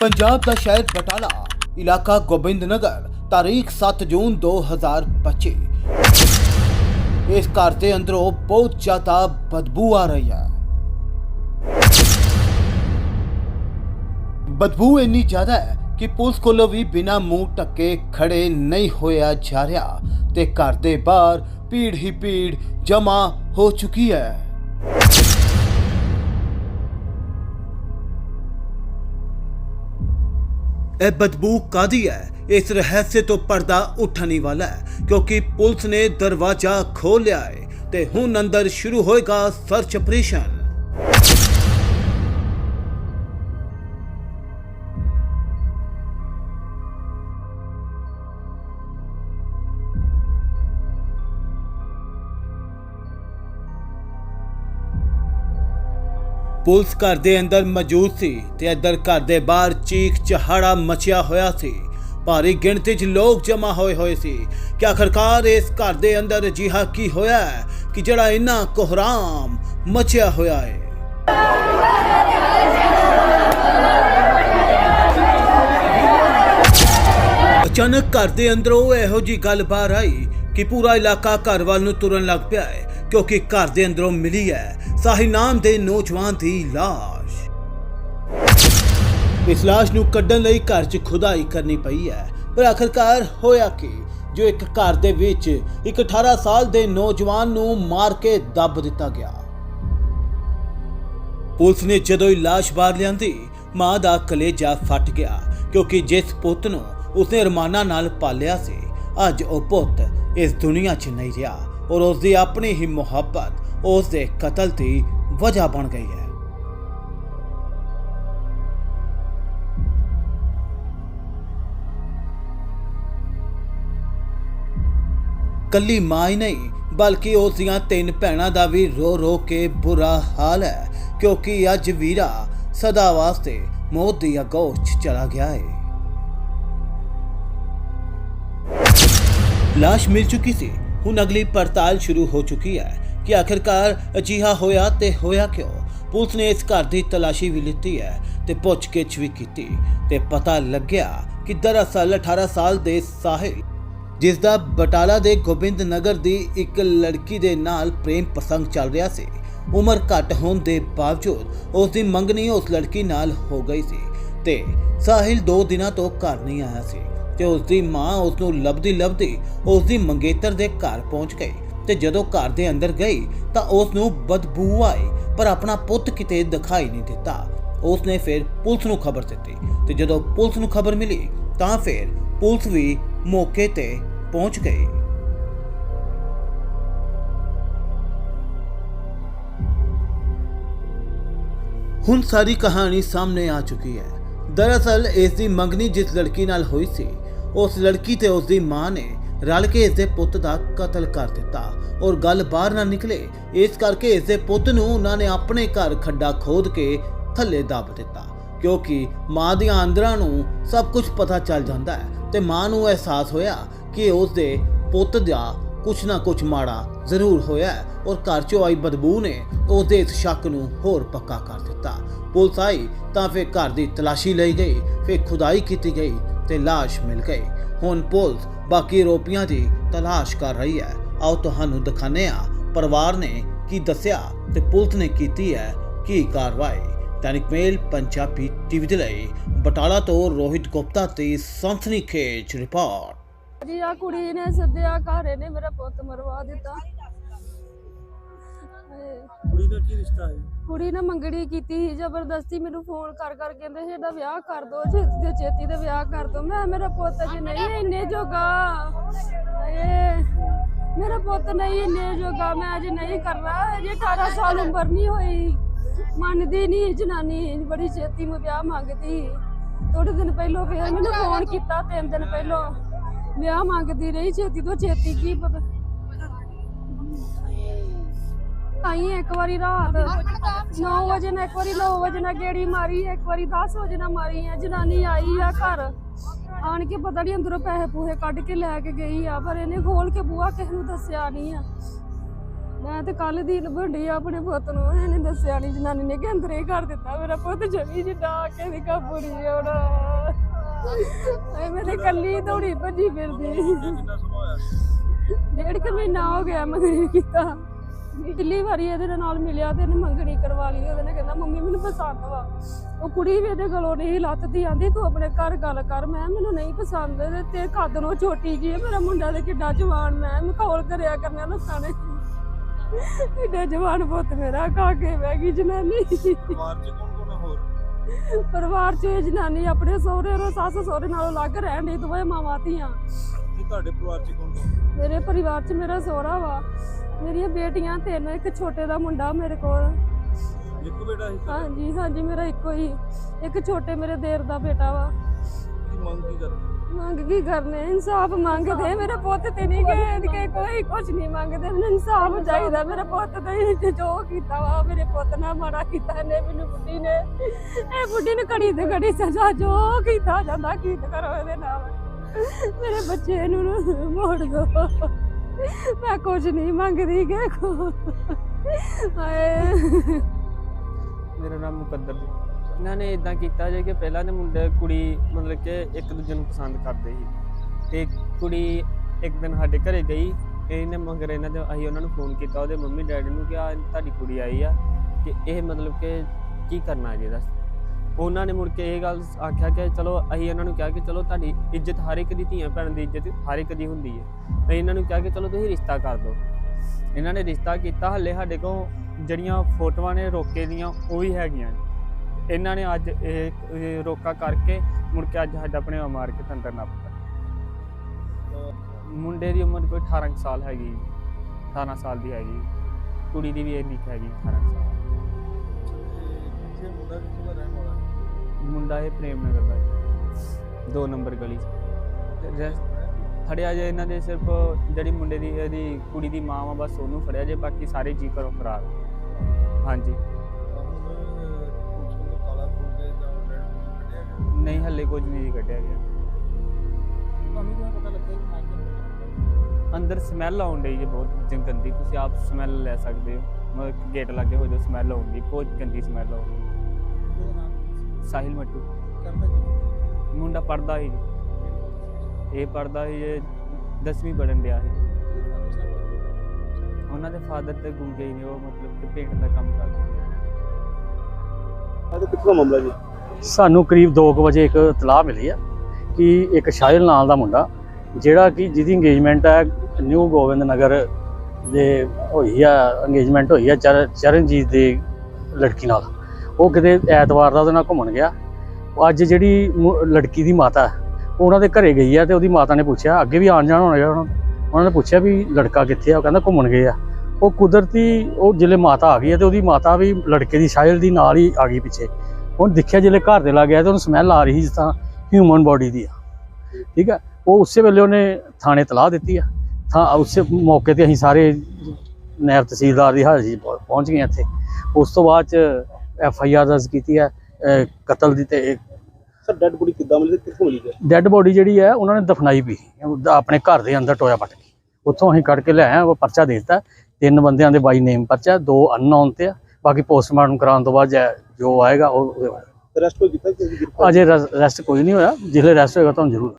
ਪੰਜਾਬ ਦਾ ਸ਼ਹਿਰ ਬਟਾਲਾ, ਇਲਾਕਾ ਗੋਬਿੰਦ ਨਗਰ, ਤਾਰੀਖ 7 ਜੂਨ 2025 ਇਸ ਘਰ ਦੇ ਅੰਦਰੋਂ ਬਹੁਤ ਜ਼ਿਆਦਾ ਬਦਬੂ ਆ ਰਹੀ ਹੈ। ਬਦਬੂ ਇੰਨੀ ਜ਼ਿਆਦਾ ਹੈ ਕਿ ਪੁਲਿਸ ਕੋਲੋਂ ਵੀ ਬਿਨਾ ਮੂੰਹ ਟੱਕੇ ਖੜੇ ਨਹੀਂ ਹੋਇਆ ਜਾ ਰਿਹਾ ਤੇ ਘਰ ਦੇ ਬਾਹਰ ਭੀੜ ਹੀ ਭੀੜ ਜਮਾ ਹੋ ਚੁੱਕੀ ਹੈ। ਇਹ ਬਦਬੂ ਕਾਦੀ ਹੈ? ਇਸ ਰਹੱਸ ਤੋਂ ਪਰਦਾ ਉੱਠਣ ਹੀ ਵਾਲਾ ਹੈ, ਕਿਉਂਕਿ ਪੁਲਿਸ ਨੇ ਦਰਵਾਜ਼ਾ ਖੋਲ੍ਹ ਲਿਆ ਹੈ ਤੇ ਹੁਣ ਅੰਦਰ ਸ਼ੁਰੂ ਹੋਏਗਾ ਸਰਚ ਆਪਰੇਸ਼ਨ। ਪੁਲਿਸ ਘਰ ਦੇ ਅੰਦਰ ਮੌਜੂਦ ਸੀ ਤੇ ਇੱਧਰ ਘਰ ਦੇ ਬਾਹਰ ਚੀਖ ਚਹਾੜਾ ਮਚਿਆ ਹੋਇਆ ਸੀ। ਭਾਰੀ ਗਿਣਤੀ 'ਚ ਲੋਕ ਜਮ੍ਹਾਂ ਹੋਏ ਹੋਏ ਸੀ ਕਿ ਆਖਰਕਾਰ ਇਸ ਘਰ ਦੇ ਅੰਦਰ ਅਜਿਹਾ ਕੀ ਹੋਇਆ ਹੈ ਕਿ ਜਿਹੜਾ ਇੰਨਾ ਕੋਹਰਾਮ ਮਚਿਆ ਹੋਇਆ ਹੈ। ਅਚਾਨਕ ਘਰ ਦੇ ਅੰਦਰੋਂ ਇਹੋ ਜੀ ਗੱਲ ਬਾਹਰ ਆਈ ਕਿ ਪੂਰਾ ਇਲਾਕਾ ਘਰ ਵੱਲ ਨੂੰ ਤੁਰਨ ਲੱਗ ਪਿਆ ਹੈ, ਕਿਉਂਕਿ ਘਰ ਦੇ ਅੰਦਰੋਂ ਮਿਲੀ ਹੈ ਸਾਹਿਲ ਨਾਮ ਦੇ ਨੌਜਵਾਨ ਦੀ ਲਾਸ਼। ਇਸ ਲਾਸ਼ ਨੂੰ ਕੱਢਣ ਲਈ ਘਰ 'ਚ ਖੁਦਾਈ ਕਰਨੀ ਪਈ ਹੈ, ਪਰ ਆਖਰਕਾਰ ਹੋਇਆ ਕਿ? ਜੋ ਇੱਕ ਘਰ ਦੇ ਵਿੱਚ ਇੱਕ 18 ਸਾਲ ਦੇ ਨੌਜਵਾਨ ਨੂੰ ਮਾਰ ਕੇ ਦੱਬ ਦਿੱਤਾ ਗਿਆ। ਪੁਲਿਸ ਨੇ ਜਦੋਂ ਹੀ ਲਾਸ਼ ਬਾਹਰ ਲਿਆਂਦੀ, ਮਾਂ ਦਾ ਕਲੇਜਾ ਫਟ ਗਿਆ, ਕਿਉਂਕਿ ਜਿਸ ਪੁੱਤ ਨੂੰ ਉਸਨੇ ਰਮਾਨਾ ਨਾਲ ਪਾਲਿਆ ਸੀ, ਅੱਜ ਉਹ ਪੁੱਤ ਇਸ ਦੁਨੀਆ 'ਚ ਨਹੀਂ ਰਿਹਾ ਔਰ ਉਸ ਦੀ ਆਪਣੀ ਹੀ ਮੁਹੱਬਤ ਉਸ ਦੇ ਕਤਲ ਦੀ ਵਜ੍ਹਾ ਬਣ ਗਈ ਹੈ। ਕੱਲੀ ਮਾਂ ਹੀ ਨਹੀਂ, ਬਲਕਿ ਉਸ ਦੀਆਂ ਤਿੰਨ ਭੈਣਾਂ ਦਾ ਵੀ ਰੋ ਰੋ ਕੇ ਬੁਰਾ ਹਾਲ ਹੈ, ਕਿਉਂਕਿ ਅੱਜ ਵੀਰਾ ਸਦਾ ਵਾਸਤੇ ਮੌਤ ਦੀ ਅਗੋਚ ਚਲਾ ਗਿਆ ਹੈ ਲਾਸ਼ ਮਿਲ ਚੁੱਕੀ ਸੀ। ਹੁਣ ਅਗਲੀ ਪੜਤਾਲ ਸ਼ੁਰੂ ਹੋ ਚੁੱਕੀ ਹੈ ਕਿ ਆਖਿਰਕਾਰ ਅਜਿਹਾ ਹੋਇਆ ਤੇ ਹੋਇਆ ਕਿਉਂ? ਪੁਲਿਸ ਨੇ ਇਸ ਘਰ ਦੀ ਤਲਾਸ਼ੀ ਵੀ ਲਿੱਤੀ ਹੈ ਤੇ ਪੁੱਛਗਿੱਛ ਵੀ ਕੀਤੀ ਤੇ ਪਤਾ ਲੱਗਿਆ ਕਿ ਦਰਅਸਲ 18 ਸਾਲ ਦੇ ਸਾਹਿਲ, ਜਿਸ ਦਾ ਬਟਾਲਾ ਦੇ ਗੋਬਿੰਦ ਨਗਰ ਦੀ ਇੱਕ ਲੜਕੀ ਦੇ ਨਾਲ ਪ੍ਰੇਮ ਪ੍ਰਸੰਗ ਚੱਲ ਰਿਹਾ ਸੀ। ਉਮਰ ਘੱਟ ਹੋਣ ਦੇ ਬਾਵਜੂਦ ਉਸ ਦੀ ਮੰਗਣੀ ਉਸ ਲੜਕੀ ਨਾਲ ਹੋ ਗਈ ਸੀ ਤੇ ਸਾਹਿਲ 2 ਦਿਨਾਂ ਤੋਂ ਘਰ ਨਹੀਂ ਆਇਆ ਸੀ। ਤੇ ਉਸ ਦੀ ਮਾਂ ਉਸ ਨੂੰ ਲੱਭਦੀ ਲੱਭਦੀ ਉਸ ਦੀ ਮੰਗੇਤਰ ਦੇ ਘਰ ਪਹੁੰਚ ਗਈ ਤੇ ਜਦੋਂ ਘਰ ਦੇ ਅੰਦਰ ਗਈ ਤਾਂ ਉਸ ਨੂੰ ਬਦਬੂ ਆਈ, ਪਰ ਆਪਣਾ ਪੁੱਤ ਕਿਤੇ ਦਿਖਾਈ ਨਹੀਂ ਦਿੱਤਾ। ਉਸ ਨੇ ਫਿਰ ਪੁਲਿਸ ਨੂੰ ਖਬਰ ਦਿੱਤੀ ਤੇ ਜਦੋਂ ਪੁਲਿਸ ਨੂੰ ਖਬਰ ਮਿਲੀ ਤਾਂ ਫਿਰ ਪੁਲਿਸ ਵੀ ਮੌਕੇ ਤੇ ਪਹੁੰਚ ਗਈ। ਹੁਣ ਸਾਰੀ ਕਹਾਣੀ ਸਾਹਮਣੇ ਆ ਚੁੱਕੀ ਹੈ। ਦਰਅਸਲ ਇਸ ਦੀ ਮੰਗਣੀ ਜਿਸ ਲੜਕੀ ਨਾਲ ਹੋਈ ਸੀ ਉਸ ਲੜਕੀ ਤੇ ਉਸ ਦੀ ਮਾਂ ਨੇ ਰਲ ਕੇ ਇਸ ਦੇ ਪੁੱਤ ਦਾ ਕਤਲ ਕਰ ਦਿੱਤਾ ਔਰ ਗੱਲ ਬਾਹਰ ਨਾ ਨਿਕਲੇ, ਇਸ ਕਰਕੇ ਇਸ ਦੇ ਪੁੱਤ ਨੂੰ ਉਹਨਾਂ ਨੇ ਆਪਣੇ ਘਰ ਖੱਡਾ ਖੋਦ ਕੇ ਥੱਲੇ ਦੱਬ ਦਿੱਤਾ, ਕਿਉਂਕਿ ਮਾਂ ਦੀਆਂ ਅੰਦਰਾਂ ਨੂੰ ਸਭ ਕੁਝ ਪਤਾ ਚੱਲ ਜਾਂਦਾ ਹੈ ਤੇ ਮਾਂ ਨੂੰ ਅਹਿਸਾਸ ਹੋਇਆ ਕਿ ਉਸ ਦੇ ਪੁੱਤ ਦਾ ਕੁਛ ਨਾ ਕੁਛ ਮਾੜਾ ਜ਼ਰੂਰ ਹੋਇਆ ਔਰ ਘਰ ਚੋਂ ਆਈ ਬਦਬੂ ਨੇ ਉਸ ਇਸ ਸ਼ੱਕ ਨੂੰ ਹੋਰ ਪੱਕਾ ਕਰ ਦਿੱਤਾ। ਪੁਲਿਸ ਆਈ ਤਾਂ ਫਿਰ ਘਰ ਦੀ ਤਲਾਸ਼ੀ ਲਈ ਗਈ, ਫਿਰ ਖੁਦਾਈ ਕੀਤੀ ਗਈ ਤੇ ਲਾਸ਼ ਮਿਲ ਗਈ। ਹੁਣ ਪੁਲਿਸ ਬਾਕੀ ਆਰੋਪੀਆਂ ਦੀ ਤਲਾਸ਼ ਕਰ ਰਹੀ ਹੈ। ਆਓ ਤੁਹਾਨੂੰ ਦਿਖਾਉਂਦੇ ਹਾਂ ਪਰਿਵਾਰ ਨੇ ਕੀ ਦੱਸਿਆ ਤੇ ਪੁਲਿਸ ਨੇ ਕੀਤੀ ਹੈ ਕੀ ਕਾਰਵਾਈ। ਦੈਨਿਕ ਮੇਲ, ਪੰਜਾਬੀ ਟੀਵੀ ਦੇ ਲਈ ਬਟਾਲਾ ਤੋਂ ਰੋਹਿਤ ਗੁਪਤਾ ਤੇ ਸੰਸਨੀ ਖੇਚ ਰਿਪੋਰਟ। ਜੀ ਆ ਕੁੜੀ ਨੇ ਸੱਦਿਆ ਘਰੇ ਨੇ ਮੇਰਾ ਪੁੱਤ ਮਰਵਾ ਦਿੱਤਾ। ਕੁੜੀ ਦਾ ਕੀ ਰਿਸ਼ਤਾ ਹੈ? ਕੁੜੀ ਨੇ ਮੰਗਣੀ ਕੀਤੀ ਸੀ ਜ਼ਬਰਦਸਤੀ ਮੈਨੂੰ ਫੋਨ ਕਰ ਕਰ ਕਹਿੰਦੇ ਸੀ ਇਹਦਾ ਵਿਆਹ ਕਰ ਦੋ ਛੇਤੀ ਦੇ ਛੇਤੀ ਤੇ ਵਿਆਹ ਕਰ ਦੋ। ਮੈਂ ਮੇਰਾ ਪੁੱਤ ਜੀ ਨਹੀਂ ਇੰਨੇ ਜੋਗਾ। ਹਾਏ ਮੇਰਾ ਪੁੱਤ ਨਹੀਂ ਇੰਨੇ ਜੋਗਾ ਮੈਂ ਅਜੇ ਨਹੀਂ ਕਰਨਾ। ਅਜੇ 18 ਸਾਲ ਉਮਰ ਨਹੀਂ ਹੋਈ। ਮੰਨਦੀ ਨਹੀਂ ਜਨਾਨੀ ਬੜੀ ਛੇਤੀ ਮੈਂ ਵਿਆਹ ਮੰਗਦੀ। ਥੋੜੇ ਦਿਨ ਪਹਿਲਾਂ ਫੇਰ ਮੈਨੂੰ ਫੋਨ ਕੀਤਾ ਤਿੰਨ ਦਿਨ ਪਹਿਲਾਂ। ਵਿਆਹ ਮੰਗਦੀ ਰਹੀ, ਛੇਤੀ ਤੋਂ ਛੇਤੀ ਕੀ ਪਤਾ। ਆਈ ਇੱਕ ਵਾਰੀ ਰਾਤ 9 ਵਜੇ ਨਾ ਇੱਕ ਵਾਰੀ 9 ਵਜੇ ਨਾ ਗੇੜੀ ਮਾਰੀ, ਇੱਕ ਵਾਰੀ 10 ਵਜੇ ਨਾ ਮਾਰੀ ਆ, ਜਨਾਨੀ ਆਈ ਆ ਘਰ। ਆਣ ਕੇ ਪਤਾ ਨਹੀਂ ਅੰਦਰੋਂ ਪੈਸੇ ਪੂਹੇ ਕੱਢ ਕੇ ਲੈ ਕੇ ਗਈ ਆ, ਪਰ ਇਹਨੇ ਖੋਲ ਕੇ ਬੂਹਾ ਕਿਸੇ ਨੂੰ ਦੱਸਿਆ ਨਹੀਂ ਆ। ਮੈਂ ਤੇ ਕੱਲ ਦੀ ਲੱਭਣ ਆਪਣੇ ਪੁੱਤ ਨੂੰ, ਇਹਨੇ ਦੱਸਿਆ ਨਹੀਂ ਜਨਾਨੀ ਨੇ ਕਿ ਅੰਦਰ ਹੀ ਕਰ ਦਿੱਤਾ, ਮੇਰਾ ਪੁੱਤ ਜਮੀ ਜਿੱਦਾਂ ਆ ਕੇ ਦੀ ਕਾਬੂ ਨਹੀਂ ਆਉਣਾ ਐ ਮੇਰੇ ਕੱਲੀ ਦੌੜੀ ਭੱਜੀ ਫਿਰਦੀ। ਕਿੰਨਾ ਸਮਾਂ ਹੋਇਆ ਡੇਢ ਕੁ ਮਹੀਨਾ ਹੋ ਗਿਆ ਮੰਗਣੀ ਕੀਤਾ। ਪਿਛਲੀ ਵਾਰੀ ਇਹਦੇ ਨਾਲ ਮਿਲਿਆ ਤੇ ਇਹਨੇ ਮੰਗਣੀ ਕਰਵਾ ਲਈ, ਉਹਦੇ ਨੇ ਕਹਿੰਦਾ, ਮੰਮੀ, ਮੈਨੂੰ ਪਸੰਦ ਵਾ। ਉਹ ਕੁੜੀ ਵੀ ਇਹਦੇ ਗਲੋਂ ਨਹੀਂ ਲੱਤਦੀ, ਆਂਦੀ, ਤੂੰ ਆਪਣੇ ਘਰ ਗੱਲ ਕਰ। ਮੈਂ ਮੈਨੂੰ ਨਹੀਂ ਪਸੰਦ ਤੇ ਤੇ ਕੱਦ ਨੂੰ ਛੋਟੀ ਜੀ ਹੈ ਮੇਰਾ ਮੁੰਡਾ ਤੇ ਕਿੱਡਾ ਜਵਾਨ ਮੈਂ ਮਖੌਲ ਕਰਿਆ ਕਰਨਾ ਲੋਕਾਂ ਨੇ। ਕਿੱਡਾ ਜਵਾਨ ਪੁੱਤ ਮੇਰਾ, ਖਾ ਕੇ ਬਹਿ ਗਈ ਜਨਾਨੀ। ਪਰਿਵਾਰ ਚ ਕੌਣ ਪਰਿਵਾਰ ਚ ਇਹ ਜਨਾਨੀ ਆਪਣੇ ਸਹੁਰੇ ਔਰ ਸੱਸ ਸਹੁਰੇ ਨਾਲੋਂ ਅਲੱਗ ਰਹਿਣ ਦੀ ਦੋਵੇਂ ਮਾਵਾਂ ਧੀਆਂ। ਤੇ ਤੁਹਾਡੇ ਪਰਿਵਾਰ ਚ ਕੌਣ ਕੌਣ? ਮੇਰੇ ਪਰਿਵਾਰ 'ਚ ਮੇਰਾ ਸਹੁਰਾ ਵਾ। ਮੇਰੀਆਂ ਬੇਟੀਆਂ ਤਿੰਨ ਇੱਕ ਛੋਟੇ ਦਾ ਮੁੰਡਾ ਮੇਰੇ ਕੋਲ। ਇੱਕ ਬੇਟਾ ਸੀ ਤੁਹਾਡਾ? ਹਾਂਜੀ ਹਾਂਜੀ ਮੇਰਾ ਇੱਕੋ ਹੀ। ਇੱਕ ਛੋਟੇ ਮੇਰੇ ਦੇਰ ਦਾ ਬੇਟਾ ਵਾ। ਮੰਗ ਕੀ ਕਰਨੇ? ਇਨਸਾਫ ਮੰਗਦੇ ਮੇਰੇ ਪੁੱਤ ਤੇ ਨਹੀਂ ਗਏ ਕਿ ਕੋਈ ਕੁਝ ਨਹੀਂ ਮੰਗਦੇ। ਮੈਨੂੰ ਇਨਸਾਫ ਚਾਹੀਦਾ। ਮੇਰੇ ਪੁੱਤ ਤੇ ਜੋ ਕੀਤਾ ਵਾ ਮੇਰੇ ਪੁੱਤ ਨਾਲ ਮਾੜਾ ਕੀਤਾ ਨੇ ਮੈਨੂੰ ਬੁੱਢੀ ਨੇ। ਇਹ ਬੁੱਢੀ ਨੂੰ ਘੜੀ ਤੇ ਘੜੀ ਸਜ਼ਾ ਜੋ ਕੀਤਾ ਜਾਂਦਾ ਕੀਤ ਕਰੋ ਇਹਦੇ ਨਾਲ? ਮੇਰੇ ਬੱਚੇ ਨੂੰ ਮੋੜ ਦੋ। ਮੈਂ ਕੁਝ ਨਹੀਂ ਮੰਗਦੀ ਕਿ ਕੋ ਹਾਏ। ਮੇਰਾ ਨਾਮ ਮੁਕੱਦਰ ਜੀ। ਇਹਨਾਂ ਨੇ ਇਦਾਂ ਕੀਤਾ ਜੇ ਕਿ ਪਹਿਲਾਂ ਦੇ ਮੁੰਡੇ ਕੁੜੀ ਮਤਲਬ ਕਿ ਇੱਕ ਦੂਜੇ ਨੂੰ ਪਸੰਦ ਕਰਦੇ ਸੀ। ਤੇ ਕੁੜੀ ਇੱਕ ਦਿਨ ਸਾਡੇ ਘਰੇ ਗਈ, ਤੇ ਇਹਨੇ ਮਗਰ ਇਹਨਾਂ ਦੇ ਅਸੀਂ ਉਹਨਾਂ ਨੂੰ ਫੋਨ ਕੀਤਾ, ਉਹਦੇ ਮੰਮੀ ਡੈਡੀ ਨੂੰ ਕਿ ਆ ਤੁਹਾਡੀ ਕੁੜੀ ਆਈ ਆ ਕਿ ਇਹ ਮਤਲਬ ਕਿ ਕੀ ਕਰਨਾ ਜੀ ਇਹਦਾ ਉਹਨਾਂ ਨੇ ਮੁੜ ਕੇ ਇਹ ਗੱਲ ਆਖਿਆ ਕਿ ਚਲੋ ਅਸੀਂ ਇਹਨਾਂ ਨੂੰ ਕਿਹਾ ਕਿ ਚਲੋ ਤੁਹਾਡੀ ਇੱਜ਼ਤ ਹਰ ਇੱਕ ਦੀ ਧੀਆਂ ਭੈਣ ਦੀ ਇੱਜ਼ਤ ਹਰ ਇੱਕ ਦੀ ਹੁੰਦੀ ਹੈ। ਅਸੀਂ ਇਹਨਾਂ ਨੂੰ ਕਿਹਾ ਕਿ ਚਲੋ ਤੁਸੀਂ ਰਿਸ਼ਤਾ ਕਰ ਦਿਓ। ਇਹਨਾਂ ਨੇ ਰਿਸ਼ਤਾ ਕੀਤਾ, ਹੱਲੇ ਸਾਡੇ ਕੋਲ ਜਿਹੜੀਆਂ ਫੋਟੋਆਂ ਨੇ ਰੋਕੇ ਦੀਆਂ ਉਹ ਵੀ ਹੈਗੀਆਂ ਨੇ। ਇਹਨਾਂ ਨੇ ਅੱਜ ਇਹ ਇਹ ਰੋਕਾ ਕਰਕੇ ਮੁੜ ਕੇ ਅੱਜ ਸਾਡਾ ਆਪਣੇ ਮਾਰ ਕੇ ਤੰਤਰ ਨੱਪਤਾ ਮੁੰਡੇ ਦੀ ਉਮਰ ਕੋਈ 18 ਕੁ ਸਾਲ ਹੈਗੀ 18 ਸਾਲ ਦੀ ਹੈਗੀ। ਕੁੜੀ ਦੀ ਵੀ ਇੰਨੀ ਕੁ ਹੈਗੀ 18 ਕੁ ਸਾਲ। ਮੁੰਡਾ ਇਹ ਪ੍ਰੇਮ ਨਗਰ ਦਾ ਹੈ ਦੋ ਨੰਬਰ ਗਲੀ ਫੜਿਆ ਜੇ ਇਹਨਾਂ ਦੇ ਸਿਰਫ ਜਿਹੜੀ ਮੁੰਡੇ ਦੀ ਇਹਦੀ ਕੁੜੀ ਦੀ ਮਾਂ ਵਾ ਬਸ ਉਹਨੂੰ ਫੜਿਆ ਜੇ ਬਾਕੀ ਸਾਰੇ ਜੀ ਘਰੋਂ ਫਰਾਰ। ਹਾਂਜੀ। ਨਹੀਂ ਹੱਲੇ ਕੁਝ ਨਹੀਂ ਜੀ ਕੱਢਿਆ ਗਿਆ। ਤੁਹਾਨੂੰ ਕਿਵੇਂ ਪਤਾ ਲੱਗਾ ਕਿ ਮੈਂ ਕਿਹਨੂੰ ਅੰਦਰ ਸਮੈਲ ਆਉਣ ਡਈ ਜੇ ਬਹੁਤ ਜਿੰ- ਗੰਦੀ ਤੁਸੀਂ ਆਪ ਸਮੈਲ ਲੈ ਸਕਦੇ ਹੋ। ਮਤਲਬ ਗੇਟ ਲੱਗੇ ਹੋ ਜੋ ਸਮੈਲ ਆਉਂਦੀ ਬਹੁਤ ਗੰਦੀ ਸਮੈਲ ਨਾਮ ਕੀ ਸੀ? ਸਾਹਿਲ ਮੱਟੂ। ਕਰਦਾ ਕੀ? ਮੁੰਡਾ ਪੜਦਾ ਸੀ ਜੀ। ਇਹ ਪੜਦਾ ਸੀ ਜੇ 10ਵੀਂ ਪੜਨ ਡਿਆ ਸੀ। ਇਹ ਉਹਨਾਂ ਦੇ ਫਾਦਰ ਤੇ ਗੁੰਗੇ ਹੀ ਨੇ ਉਹ ਮਤਲਬ ਕਿ ਪੇਂਟ ਦਾ ਕੰਮ ਕਰਦੇ ਨੇ ਅੱਜ ਕਿੱਥੋਂ ਮਾਮਲਾ ਜੀ? ਸਾਨੂੰ ਕਰੀਬ 2 ਵਜੇ ਇੱਕ ਇਤਲਾਹ ਮਿਲੀ ਆ ਕਿ ਇੱਕ ਸ਼ਾਇਲ ਨਾਲ ਦਾ ਮੁੰਡਾ ਜਿਹੜਾ ਕਿ ਜਿਹਦੀ ਇੰਗੇਜਮੈਂਟ ਹੈ ਨਿਊ ਗੋਬਿੰਦ ਨਗਰ ਦੇ ਹੋਈ ਆ ਇੰਗੇਜਮੈਂਟ ਹੋਈ ਆ ਚਰ- ਚਰਨਜੀਤ ਦੀ ਲੜਕੀ ਨਾਲ। ਉਹ ਕਿਤੇ ਐਤਵਾਰ ਦਾ ਉਹਦੇ ਨਾਲ ਘੁੰਮਣ ਗਿਆ। ਅੱਜ ਜਿਹੜੀ ਮੁ- ਲੜਕੀ ਦੀ ਮਾਤਾ ਹੈ, ਉਹ ਉਹਨਾਂ ਦੇ ਘਰੇ ਗਈ ਆ ਤੇ ਉਹਦੀ ਮਾਤਾ ਨੇ ਪੁੱਛਿਆ ਅੱਗੇ ਵੀ ਆਣ ਜਾਣ ਹੋਣਾ ਉਹਨਾਂ ਉਹਨਾਂ ਨੇ ਪੁੱਛਿਆ ਵੀ ਲੜਕਾ ਕਿੱਥੇ ਆ? ਉਹ ਕਹਿੰਦਾ ਘੁੰਮਣ ਗਏ ਆ। ਉਹ ਕੁਦਰਤੀ ਉਹ ਜਿਲੇ ਮਾਤਾ ਆ ਗਈ ਆ ਤੇ ਉਹਦੀ ਮਾਤਾ ਵੀ ਲੜਕੇ ਦੀ ਸ਼ਾਇਲ ਦੀ ਨਾਲ ਹੀ ਆ ਗਈ ਪਿੱਛੇ। ਹੁਣ ਦੇਖਿਆ ਜਿਹੜੇ ਘਰ ਦੇ ਲੱਗ ਗਿਆ ਤੇ ਉਹਨੂੰ ਸਮੈਲ ਆ ਰਹੀ ਜਿਸ ਤਰ੍ਹਾਂ ਹਿਊਮਨ ਬੋਡੀ ਦੀ ਆ। ਠੀਕ ਆ? ਉਹ ਉਸੇ ਵੇਲੇ ਉਹਨੇ ਥਾਣੇ ਤਲਾਹ ਦਿੱਤੀ ਆ। ਥਾਂ ਉਸੇ ਮੌਕੇ ਤੇ ਅਸੀਂ ਸਾਰੇ ਨਾਇਬ ਤਹਿਸੀਲਦਾਰ ਦੀ ਹਾਜ਼ਰੀ ਪਹੁੰਚ ਗਏ ਇੱਥੇ। ਉਸ ਤੋਂ ਬਾਅਦ ਚ ਐਫ ਆਈ ਆਰ ਦਰਜ ਕੀਤੀ ਹੈ ਕਤਲ ਦੀ ਤੇ ਸਰ ਡੈਡ ਬੋਡੀ ਕਿੱਦਾਂ ਮਿਲੀ ਤੇ ਕਿੱਥੋਂ ਮਿਲੀ ਡੈੱਡ ਬੋਡੀ ਜਿਹੜੀ ਹੈ ਉਹਨਾਂ ਨੇ ਦਫਨਾਈ ਵੀ। ਆਪਣੇ ਘਰ ਦੇ ਅੰਦਰ ਟੋਇਆ ਪੱਟ ਕੇ। ਉੱਥੋਂ ਅਸੀਂ ਕੱਢ ਕੇ ਲੈ ਆਏ ਉਹ ਪਰਚਾ ਦੇ ਦਿੱਤਾ। ਤਿੰਨ ਬੰਦਿਆਂ ਦੇ ਬਾਈ ਨੇਮ ਪਰਚਾ ਦੋ ਅਨਨੋਨ ਤੇ ਆ। ਬਾਕੀ ਪੋਸਟਮਾਰਟਮ ਕਰਾਉਣ ਤੋਂ ਬਾਅਦ ਜੈ- ਆਏਗਾ ਉਹ ਉਹਦੇ ਬਾਰੇ। ਰੈਸਟ ਕੋਈ ਕੀਤਾ ਅਜੇ ਰੈਸਟ ਕੋਈ ਨਹੀਂ ਹੋਇਆ ਜਿਹੜੇ ਰੈਸਟ ਹੋਏਗਾ ਤੁਹਾਨੂੰ ਜ਼ਰੂਰ